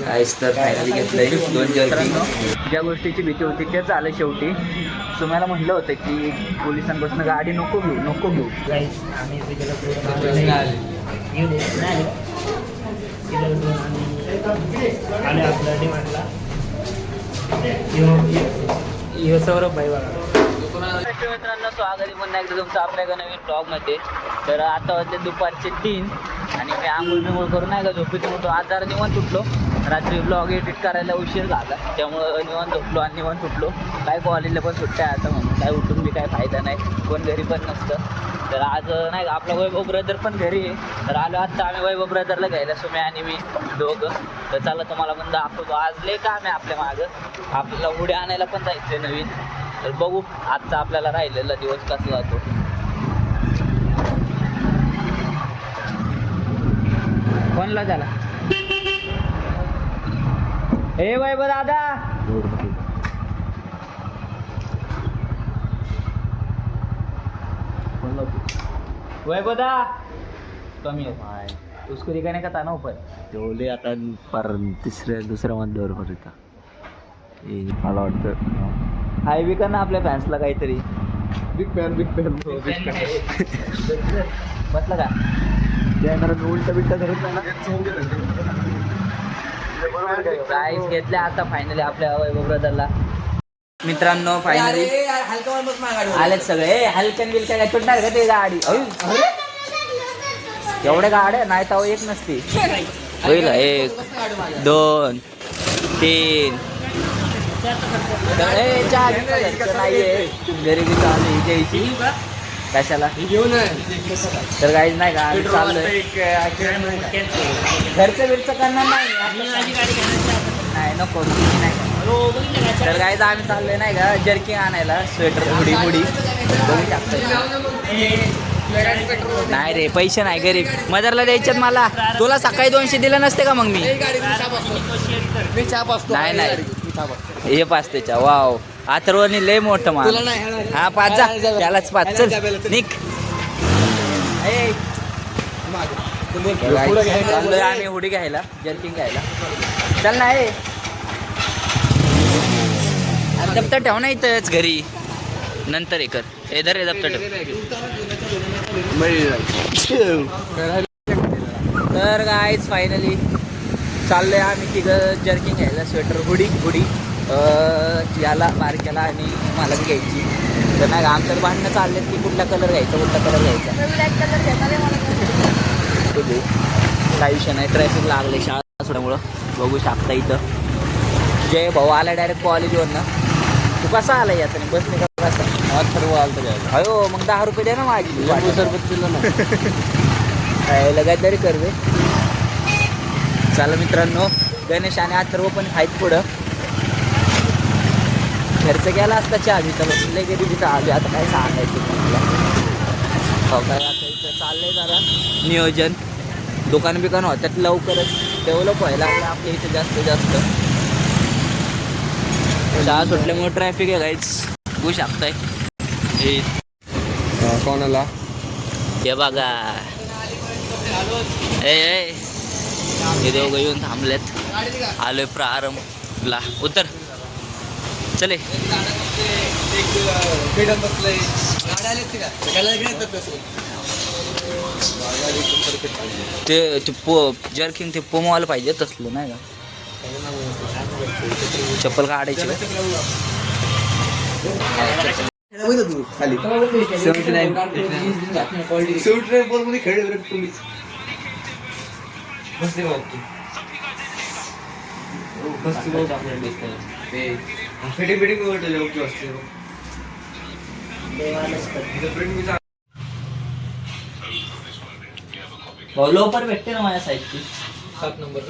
काहीच तर फायनली घेतलंय दोन जर्किंग ज्या गोष्टीची भीती होती तेच आलं शेवटी. तुम्हाला म्हटलं होतं की पोलिसांपासून गाडी नको घेऊ नको घेऊ. सौरभ भाई बघा. मित्रांनो स्वागत आहे पुन्हा एकदा तुमचं आपल्या एका नवीन ब्लॉगमध्ये तर आता होते दुपारचे तीन आणि मी आंघोळ बिंघोळ करून नाही का झोपेत होतो आज जरा निवांत उठलो रात्री ब्लॉग एडिट करायला उशीर झाला. त्यामुळं निवांत झोपलो आणि निवांत उठलो काय कॉलेजला पण सुट्ट्या आहे आता म्हणून. काय उठून बी काय फायदा नाही. कोण घरी पण नसतं. तर आज नाही का आपला वैभव ब्रदर पण घरी आहे. तर आलो आत्ता आम्ही वैभव ब्रदरला घ्यायला. सुम्या आणि मी दोघं. तर चला तुम्हाला पण दाखवतो. आज लय काम आहे आपल्या मागं. आपल्याला उड्या आणायला पण जायचं आहे नवीन. तर बघू आजचा आपल्याला राहिलेला दिवस कसा जातो. कोणला झाला? हे वैभव दादा। वैभव दा कमी आहे. उसको दिखाने का था ना ऊपर? जेवले आता पर तिसऱ्या दुसऱ्या मध्यावर पर्यंत मला वाटतं हाय बी कर ना आपल्या फॅन्सला काहीतरी. बिग फॅन बिग फॅन बसला का? कॅमेरा उलटा बिलटा धरत नाही प्राईज घेतले आता फायनली आपल्या वैभव ब्रदरला मित्रांनो फायनली आलेत सगळे. हलकन बिलकन काय तुटणार का ते गाडी? अय. एवढ्या गाड्या नाही तर एक नसती. होईल एक दोन तीन. गरिबी चालू आहे. द्यायची कशाला? तर काहीच नाही का आम्ही चाललोय. घरचं बिरचं करणार नाही नको नाही तर काहीच आम्ही चाललोय नाही का जर्किंग आणायला स्वेटर हुडी हुडी बघू नाही रे पैसे नाही गरीब. मदरला द्यायच्यात मला. तुला सकाळी दोनशे दिलं नसते का मग मी? नाही नाही. हे पाच त्याच्या. वाव अथर्वनी लय मोठं माल हा पाच जा. त्यालाच पाच. चल निक चाललोय आम्ही हुडी घ्यायला जर्किंग घ्यायला. चल ना ए. अरे दप्तर ठेव ना इथंच घरी. नंतर हे कर. हे धर हे दप्तर ठेव. तर गायच फायनली चाललोय आम्ही तिघं जर्किंग घ्यायला स्वेटर हुडी हुडी. याला बारक्याला आणि मला बी घ्यायची. तर नाही का आमच्यात भांडणं चाललेत की कुठला कलर घ्यायचा कुठला कलर घ्यायचा. बघू. काही विषय नाही ट्रॅफिक लागले शाळा सोडल्यामुळं. बघू शकता इथं. जय भाऊ आला डायरेक्ट कॉलेजवरनं तू कसा आला याचा? बसने का कसा आलं तर अयो मग दहा रुपये दे ना माझी. लिंबू सरबत पिलं ना. काय लगातारी करवे चला मित्रांनो गणेश आणि अथर्व पण आहेत पुढं. खर्च केला असता चहावीचा बसून लय कधी तिथं आली. आता काय सांगायचं हो काय आता इथं चाललंय जरा नियोजन. दुकान बिकान होत्यात लवकरच. डेव्हलप व्हायला लागलं आपल्या इथं जास्त जास्त. शाळा सुटल्यामुळे ट्रॅफिक आहे काहीच बघू शकताय. हे कोणाला? हे बघा. ए. हे दोघं येऊन थांबलेत. आलोय प्रारंभला. उतर. चले. ते ते पो जर्किंग ते पोमवायला पाहिजे तसलं नाही का? चप्पल काढायची का? बॉल फिटिंग फिटिंग ओके असते भाऊ लवकर भेटते ना माझ्या साईडची सात नंबर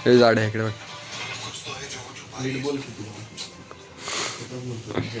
हे झाड आहे इकडे बघ. नाही ती एकशे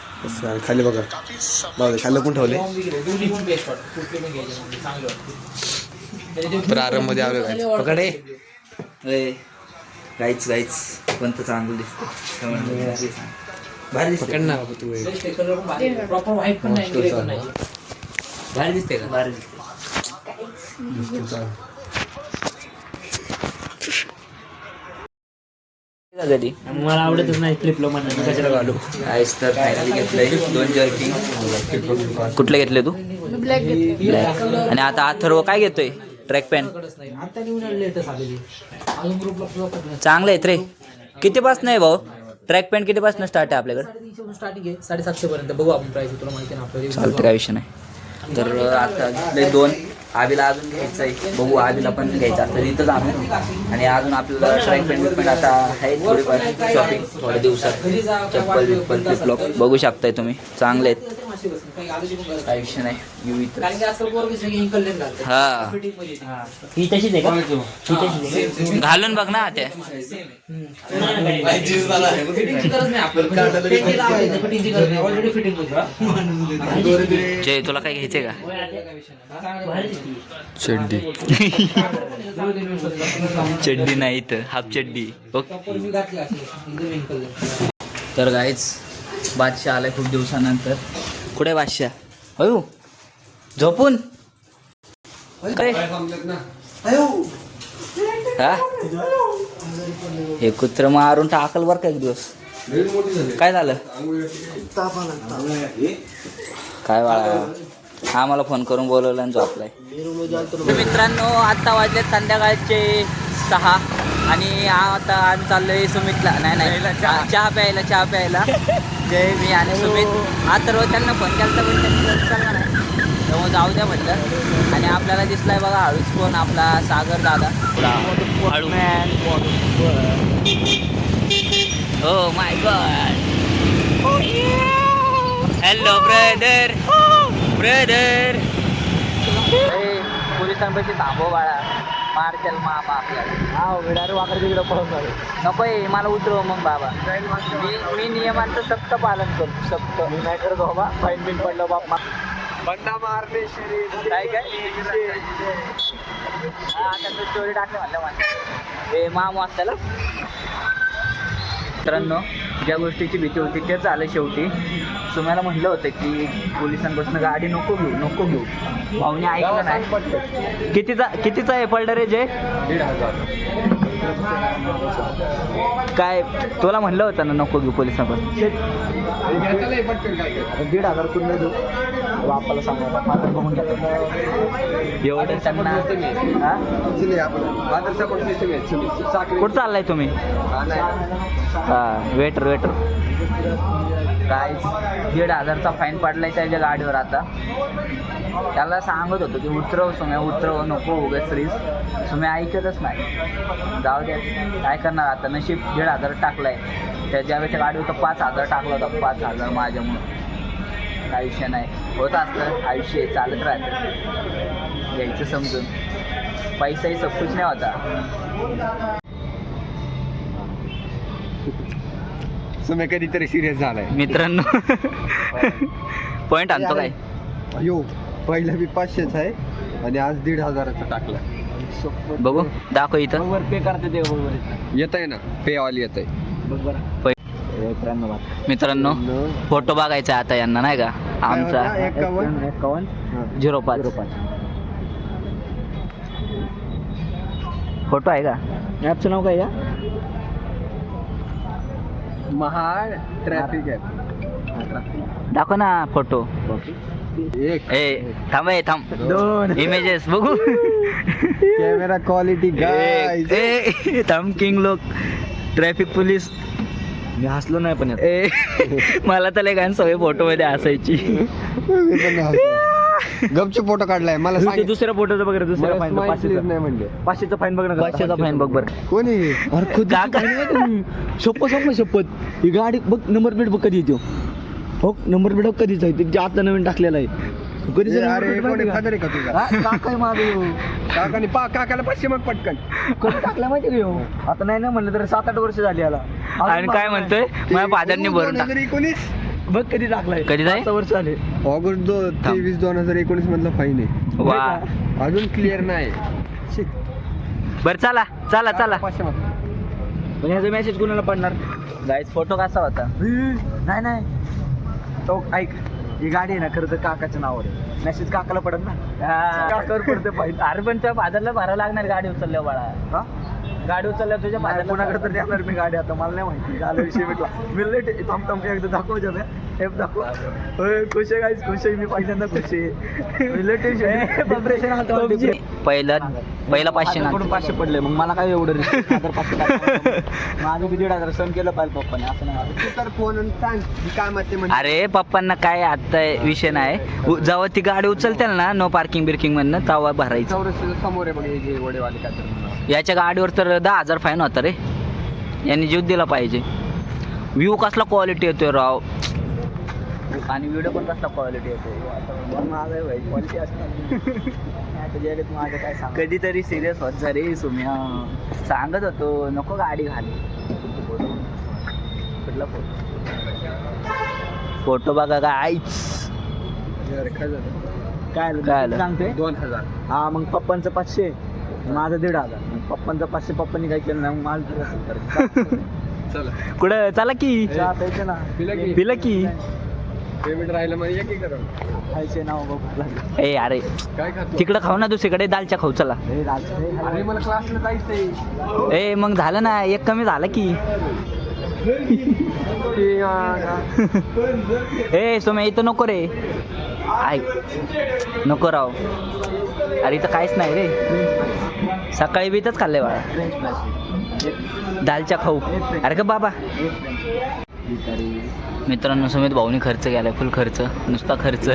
असं. खाली बघा. जाऊ दे खाली पण ठेवले दोन्ही पण बेस्ट वाटतं कुठले पण घ्यायचे म्हणजे चांगले वाटतं प्रारंभमध्ये आलो पकडे गाईच गाईच कोणतं चांगलं दिसतं. भारी दिसते. पकड ना बाबा तू पण प्रॉपर व्हाईट पण ग्रे पण नाही. भारी दिसते का? भारी दिसते कधी? मला आवडतच नाही फ्लिपलो म्हणून कशाला घालू? आईस तर फायनली घेतलंय. दोन जर्किंग कुठले घेतले तू? ब्लॅक घेतले Black. आणि आता अथर्व काय घेतोय? ट्रॅक पॅन्ट नाही चांगले आहेत रे. किती पासून आहे भाऊ? ट्रॅक पॅन्ट किती पासून स्टार्ट आहे आपल्याकडे? स्टार्टिंग आहे साडेसातशे पर्यंत बघू आपण प्राइस तुला माहिती ना आपल्याला चालतं काय विषय नाही. तर आता घेतले दोन. आबीला अजून घ्यायचं आहे बघू आबीला पण घ्यायचं असतं. इथंच आपण आणि अजून आपल्याला ट्रॅक पॅन्ट आता आहे थोडीफार शॉपिंग थोड्या दिवसात. चप्पल बिप्पल फ्लिपलॉप बघू शकताय तुम्ही. चांगले आहेत. काय विषय नाही येऊ इथं कारण की आजकाल पोरं सगळे इंकल लेन घालतात. हा. फिटिंगमध्ये येते. ही. तशीच आहे का? ही तशीच आहे घालून बघ ना त्या. फिटिंगची गरज नाही आपल्याला. पेटी लावायचं, फिटिंगची गरज नाही. ऑलरेडी फिटिंगमध्ये जय तुला काय घ्यायचंय का? भारी दिसते. चड्डी. चड्डी नाही इथं. हाफ चड्डी. ओके मी घातली अशी. एकदम इंकल लेन तर गाईच बादशाह आलाय खूप दिवसानंतर. कुठे बादशाह? अयो झोपून? काय? हा? हे कुत्र मारून टाकल बर का एक दिवस. काय झालं? काय बाळा? हा मला फोन करून बोलवलं आणि झोपलाय. तर मित्रांनो आता वाजले संध्याकाळचे सहा आणि आता आम्ही चाललोय सुमितला. नाही नाही. चहा प्यायला चहा प्यायला. जय मी आणि सुमित. आज तर हो, त्यांना फोन केला पण त्यांनी फोन उचलला नाही त्यामुळे जाऊ द्या म्हटलं. आणि आपल्याला दिसलाय बघा हळूच फोन आपला सागर दादा. हळू. हो my god hello brother brother पोलिसांपैकी थांबव बाळा. मारचल मामा आपल्याला. हा विडारे वाकर तिकडे पळून नको आहे मला उतरव मग बाबा. मी मी नियमांचं सक्त पालन करतो सक्त. मी नाही करत बाबा फाईन बिन पडलं बाप बंडा मारले काय काय? हा आता स्टोरी टाकले म्हणलं मला. हे माम मित्रांनो ज्या गोष्टीची भीती होती तेच आलं शेवटी. तुम्हाला म्हटलं होतं की पोलिसांपासून गाडी नको घेऊ नको घेऊ. भाऊने ऐकलं नाही. कितीचा कितीचा आहे पडलं रे जय दीड हजार. काय तुला म्हणलं होतं ना नको घेऊ पोलिसांपासून दीड हजार कुठलं देऊ. बापाला सांगा माझं बघून घेतो एवढं त्यांना हा? कुठं चाललाय तुम्ही? हा वेटर वेटर काय दीड हजारचा फाईन पडलाय त्याच्या गाडीवर आता. त्याला सांगत होतो की उतरव सुम्या उतरव नको उगाच रिस्क सुम्या ऐकतच नाही. जाऊ दे. काय करणार आता? नशीब दीड हजार टाकलाय. त्याच्या गाडीवर तर पाच हजार टाकला होता. पाच हजार माझ्यामुळं. काय विषय नाही. होत असतं. आयुष्य आहे, चालत राहतं. घ्यायचं समजून. पैसाही सब कुछ नाही होता. तुम्ही कधीतरी सिरियस झालाय. मित्रांनो पॉइंट आणतो काय? अयो. पहिला बी पाचशेच आहे आणि आज दीड हजाराचा टाकला. बघू दाखव इथं. पे करते ते बरोबर. येत आहे ना पे ऑल येत आहे मित्रांनो फोटो बघायचा आता यांना नाही का? आमचा. एकावन्न? झिरो पाच. फोटो आहे का? ॲपचं नाव काय या? महाड ट्रॅफिक आहे दाखव ना फोटो. ए थांब ए थांब. दोन. इमेजेस बघू. कॅमेरा क्वालिटी गाय ए थांब किंग लोक ट्रॅफिक पोलीस मी हसलो नाही पण ए. मला तर लय घाण सवय फोटो मध्ये असायची गपचे फोटो काढलाय. मला ते सांग. दुसऱ्या फोटोचं बघ रे, दुसऱ्या फाईन मला पाचशेचा. नाही म्हणले पाचशेचा फाईन बघ ना पाचशेचा फाईन बघ बर. कोणी? हे? अरे खुद काका. शपथ शपथ शपथ. ही गाडी बघ नंबर प्लेट बघ कधी येतो हो नंबर प्लेट कधीच आहे? ते जे आता नवीन टाकलेला आहे. कधी ए, अरे कोणी फादर आहे का तुझा? काका मागे काकाने पा काकाला पाचशे मग पटकन. कधी टाकला माहिती का ह्यो? आता नाही ना म्हणलं तर सात आठ वर्ष झाली याला. अजून आणि काय मागं म्हणतोय? माझ्या फादरने भरून टाक. एकोणीस? नाही. बघ कधी टाकलाय. कधी? पाच वर्ष झाले. ऑगस्ट दो तेवीस दोन हजार एकोणीस मधला फाईन आहे. वा. अजून क्लिअर नाही. बर चला चला चला. पाचशे मग. पण ह्याचा मेसेज कोणाला पडणार? गाईज फोटो कसा होता? नाही नाही. तो ऐक ही गाडी आहे ना खरं तर काकाच्या नावावर आहे. मेसेज काकाला पडत ना. काकावर पडते पाहिजे अरे पण तुझ्या फादरला भरावं लागणार गाडी उचलल्या बाळा. हा? गाडी उचलल्या तुझ्या फादरला कोणाकडे तर देणार मी गाडी आता मला नाही माहिती. झाला विषय भेटला. मी लेट थांब थांब एकदा दाखव जरा. ॲप दाखव. होय खुश आहे गाईस खुश आहे मी पहिल्यांदा खुश आहे. depression. पहिलं पहिला पाचशे ना माझ्याकडून पाचशे पडले? मग मला काय एवढं? हजार पाचशे. माझं बी दीड हजार सण केलं पाहिजे पप्पाने असं नाही तर फोन सांग की काय मत म्हणजे अरे पप्पांना काय आता विषय नाही. जेव्हा ती गाडी उचलते ना नो पार्किंग बिर्किंग मधनं तेव्हा भरायचं. समोर आहे बघ हे जे वडेवाले काय याच्या गाडीवर तर दहा हजार फाईन होता रे. यांनी जीव दिला पाहिजे. व्ह्यू कसला क्वालिटी येतोय राव. आणि व्हिडिओ पण कसला क्वालिटी सांग कधीतरी सिरियस होत जा रे सुम्या. सांगत होतो नको गाडी घाली. कुठला फोटो फोटो बघा काय झालं? काय? काय? सांगते दोन हजार. हा मग पप्पांचं पाचशे माझं दीड हजार. पप्पांचं पाचशे पप्पांनी काय केलं नाही मग हजार तर. चला. कुठं? चला की. चहा प्यायचे ना. पिला की. पिलं की. पेमेंट राहिलं म्हणजे एक करा खायचे नाव बघ. लागले. ए अरे. काय खातो? तिकडं खाऊ ना दुसरीकडे दालच्या खाऊ चला. हे राज- हे अरे हलवा. मला क्लासला जायचंय ए मग झालं ना एक कमी झालं की. ए सोम्या इथं नको रे. ऐक नको राव. अरे इथं काहीच नाही रे. सकाळी बी इथंच खाल्लंय बाळा. फ्रेंच दालच्या खाऊ. अरे का बाबा. मित्रांनो समेत भाऊनी खर्च केलाय फुल खर्च. नुसता खर्च.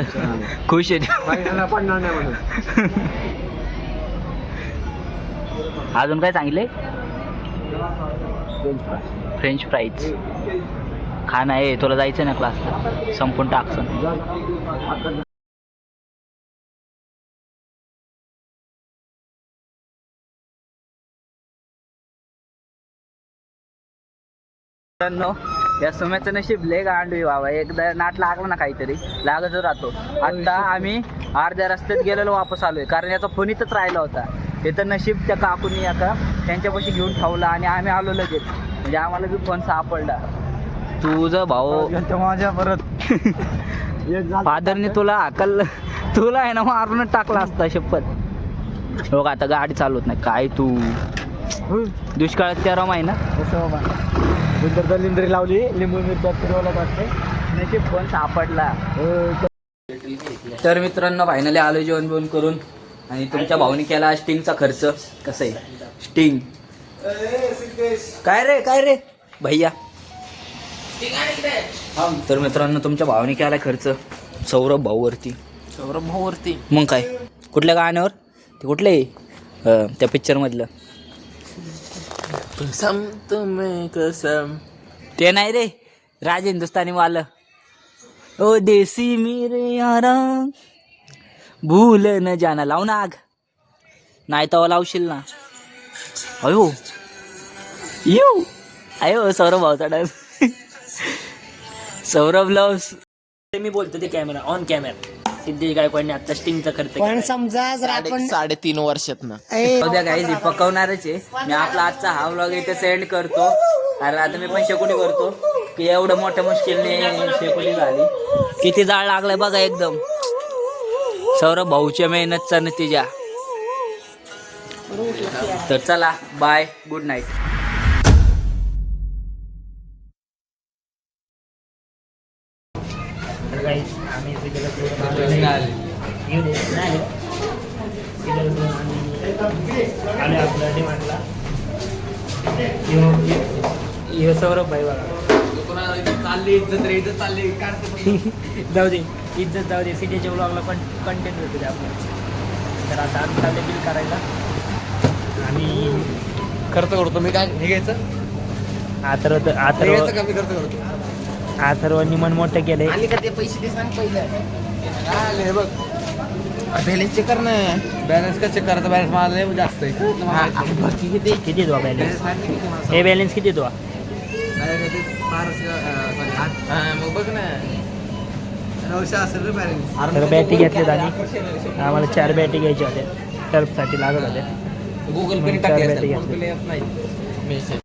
खुश आहे. अजून काय सांगितले फ्रेंच फ्राईज. फ्रेंच फ्राईज खाना आहे तुला जायचं ना क्लासला संपून टाकसन मित्रांनो या सोम्याचं नशीब लय गांडवी बाबा. एकदा नाट लागला ना काहीतरी लागतच राहतो. आता आम्ही अर्ध्या रस्त्यात गेलेलो वापस आलोय कारण याचा फोन इथंच राहिला होता. ते तर नशीब त्या काकूनी आता त्यांच्यापाशी घेऊन ठेवला आणि आम्ही आलो लगेच. म्हणजे आम्हाला बी फोन सापडला. तुझं भाऊ. माझ्या परत. फादरने तुला अकल तुला आहे ना मारूनच टाकला असता शपथ. हो का आता गाडी चालवत नाही. काय तू. दुष्काळात तेरा महिना. कसं बाबा. नंतर दलिंद्री लावली लिंबू मिरच्या फिरवला वाटते नशीब फोन सापडला. तर मित्रांनो फायनली आलो जेवण बिवण करून. आणि तुमच्या भाऊनी केला स्टिंगचा खर्च. कसं आहे? स्टिंग. काय रे काय रे? भैया. तर मित्रांनो तुमच्या भावाने केला खर्च. सौरभ भाऊवरती. सौरभ भाऊवरती. मग काय? कुठल्या गाण्यावर? ते कुठले अं, त्या पिक्चर मधलं. कसम तुम्ही कसम। ते नाही रे राज हिंदुस्तानी वाल. ओ देसी मेरे यारा भूल न जाना लाव ना आग. नाही तर लावशील ना. अयो. येऊ अयो सौरभ भाऊचा डान्स सौरभ लव्स मी बोलतो ते कॅमेरा ऑन कॅमेरा सिद्धेश गायकवाडने आता स्टिंगचा खर्च पण समजा जर आपण साडेतीन वर्षात ना उद्या काही पकवणारच आहे. मी आपला आजचा हा व्लॉग इथे सेंड करतो. कारण आता मी पण शेकोटी करतो. की एवढं मोठ्या मुश्किलने शेकोटी झाली. किती जाळ लागलाय बघा एकदम. सौरभ भाऊच्या मेहनतचा नतीजा. तर चला बाय गुड नाईट सौरभ भाई चालली इज्जत रे इज्जत चालली. जाऊ दे. इज्जत जाऊ दे. सिटीच्या ब्लॉगला पण कंटेंट होते ते आपलं तर आता आम्ही चालले बिल करायला. आणि खर्च करतो. मी काय हे हे आथर्व घ्यायचं कमी खर्च करतो. आथर्वनी मन मोठं केलंय. आली का ते पैसे ते सांग पहिलं. काय आले हे बघ. बॅलन्स चेक कर ना. बॅलन्स का चेक करायचा? बॅलन्स मला लय जास्त आहे. किती? किती येतो बॅलन्स बॅलन्स किती मला हे बॅलन्स किती येतो हा, मग बघ ना. नऊशे असेल रे बॅलन्स तर बॅटी घेतल्यात आणि आम्हाला चार बॅटी घ्यायच्या होत्या. टर्फसाठी लागत होत्या. गुगल पे चार टाकले बॅटी. पे नाही.